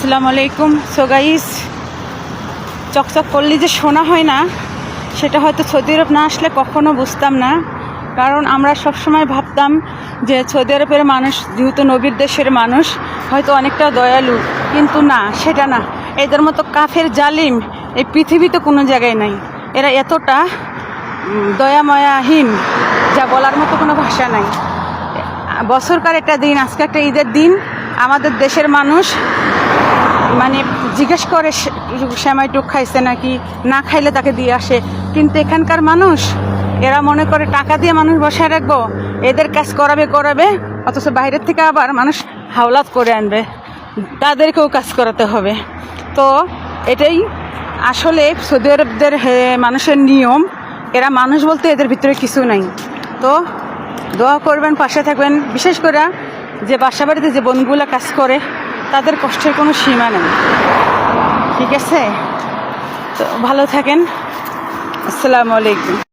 আসসালামু আলাইকুম। So guys চকচক করলে যে শোনা হয় না, সেটা হয়তো সৌদি আরব না আসলে কখনো বুঝতাম না। কারণ আমরা সবসময় ভাবতাম যে সৌদি আরবের মানুষ, যেহেতু নবীর দেশের মানুষ, হয়তো অনেকটা দয়ালু। কিন্তু না, সেটা না। এদের মতো কাফের জালিম এই পৃথিবীতে কোনো জায়গায় নাই। এরা এতটা দয়াময়াহীন, যা বলার মতো কোনো ভাষা নাই। বছরকার একটা দিন, আজকে একটা ঈদের দিন। আমাদের দেশের মানুষ মানে জিজ্ঞেস করে শ্যামাই টুক খাইছে নাকি? না খাইলে তাকে দিয়ে আসে। কিন্তু এখানকার মানুষ, এরা মনে করে টাকা দিয়ে মানুষ বসায় রাখব, এদের কাজ করাবে করাবে, অথচ বাইরের থেকে আবার মানুষ হাওলাত করে আনবে। তাদেরকেও কাজ করাতে হবে। তো এটাই আসলে সৌদি আরবদের মানুষের নিয়ম। এরা মানুষ বলতে এদের ভিতরে কিছু নাই। তো দোয়া করবেন, পাশে থাকবেন। বিশেষ করে যে বাসা বাড়িতে যে বোনগুলো কাজ করে তাদের কষ্টের কোনো সীমা নেই। ঠিক আছে? তো ভালো থাকেন। আসসালামু আলাইকুম।